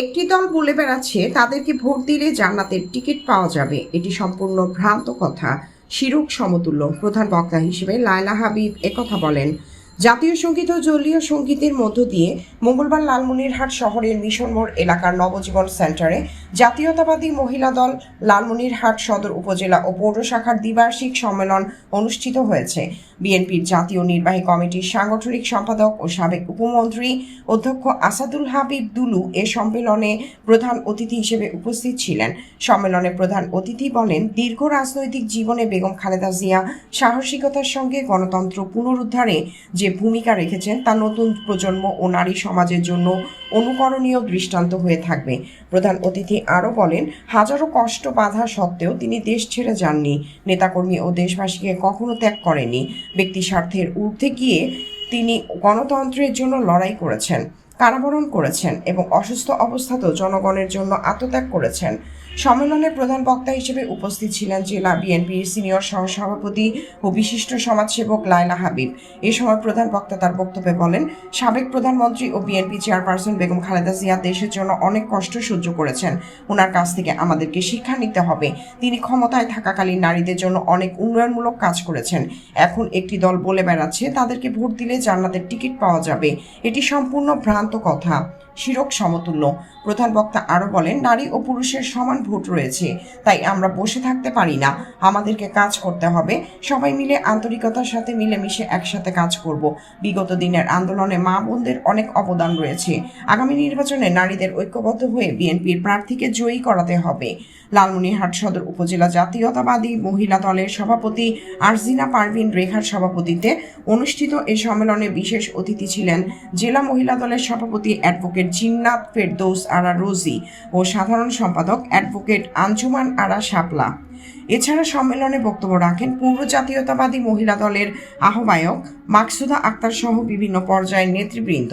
একটি দল বলে বেড়াচ্ছে তাদেরকে ভোট দিলে জান্নাতের টিকিট পাওয়া যাবে। এটি সম্পূর্ণ ভ্রান্ত কথা। শিরুক সমতুল্য প্রধান বক্তা হিসেবে লায়লা হাবিব একথা বলেন। জাতীয় সংগীত ও জলীয় সঙ্গীতের মধ্য দিয়ে মঙ্গলবার লালমনিরহাট শহরের মিশন মোড় এলাকার নবজীবন সেন্টারে জাতীয়তাবাদী মহিলা দল লালমনিরহাট সদর উপজেলা ও পৌর শাখার দ্বিবার্ষিক সম্মেলন অনুষ্ঠিত হয়েছে। বিএনপির জাতীয় নির্বাহী কমিটির সাংগঠনিক সম্পাদক ও সাবেক উপমন্ত্রী অধ্যক্ষ আসাদুল হাবিব দুলু এ সম্মেলনে প্রধান অতিথি হিসেবে উপস্থিত ছিলেন। সম্মেলনে প্রধান অতিথি বলেন, দীর্ঘ রাজনৈতিক জীবনে বেগম খালেদা জিয়া সাহসিকতার সঙ্গে গণতন্ত্র পুনরুদ্ধারে যে ভূমিকা রেখেছেন তা নতুন প্রজন্ম ও নারী সমাজের জন্য অনুকরণীয় দৃষ্টান্ত হয়ে থাকবে। প্রধান অতিথি আরও বলেন, হাজারো কষ্ট বাধা সত্ত্বেও তিনি দেশ ছেড়ে যাননি। নেতাকর্মী ও দেশবাসীকে কখনো ত্যাগ করেনি ব্যক্তি স্বার্থের ঊর্ধ্বে গিয়ে তিনি গণতন্ত্রের জন্য লড়াই করেছেন, কারাবরণ করেছেন এবং অসুস্থ অবস্থাতেও জনগণের জন্য আত্মত্যাগ করেছেন। সম্মেলনে প্রধান বক্তা হিসেবে উপস্থিত ছিলেন জেলা বিএনপির সিনিয়র সহসভাপতি ও বিশিষ্ট সমাজসেবক লায়লা হাবিব। এ সময় প্রধান বক্তা তার বক্তব্যে বলেন, সাবেক প্রধানমন্ত্রী ও বিএনপি চেয়ারপারসন বেগম খালেদা জিয়া দেশের জন্য অনেক কষ্ট সহ্য করেছেন। ওনার কাছ থেকে আমাদেরকে শিক্ষা নিতে হবে। তিনি ক্ষমতায় থাকাকালীন নারীদের জন্য অনেক উন্নয়নমূলক কাজ করেছেন। এখন একটি দল বলে বেড়াচ্ছে, তাদেরকে ভোট দিলে জান্নাতের টিকিট পাওয়া যাবে। এটি সম্পূর্ণ ভ্রান্ত কথা। শিরক সমতুল্য। প্রধান বক্তা আরও বলেন, নারী ও পুরুষের সমান ভোট রয়েছে, তাই আমরা বসে থাকতে পারি না। আমাদেরকে কাজ করতে হবে। সবাই মিলে আন্তরিকতার সাথে মিলেমিশে একসাথে কাজ করব। বিগত দিনের আন্দোলনে মা বোনদের অনেক অবদান রয়েছে। আগামী নির্বাচনে নারীদের ঐক্যবদ্ধ হয়ে বিএনপির প্রার্থীকে জয়ী করাতে হবে। লালমনিরহাট সদর উপজেলা জাতীয়তাবাদী মহিলা দলের সভাপতি আরজিনা পারভিন রেখার সভাপতিত্বে অনুষ্ঠিত এই সম্মেলনে বিশেষ অতিথি ছিলেন জেলা মহিলা দলের সভাপতি অ্যাডভোকেট জিন্নাত ফেরদৌস আরা রোজি ও সাধারণ সম্পাদক অ্যাডভোকেট আঞ্জুমান আরা শাপলা। এছাড়া সম্মেলনে বক্তব্য রাখেন পূর্ব জাতীয়তাবাদী মহিলা দলের আহ্বায়ক মাকসুদা আক্তার সহ বিভিন্ন পর্যায়ের নেতৃবৃন্দ।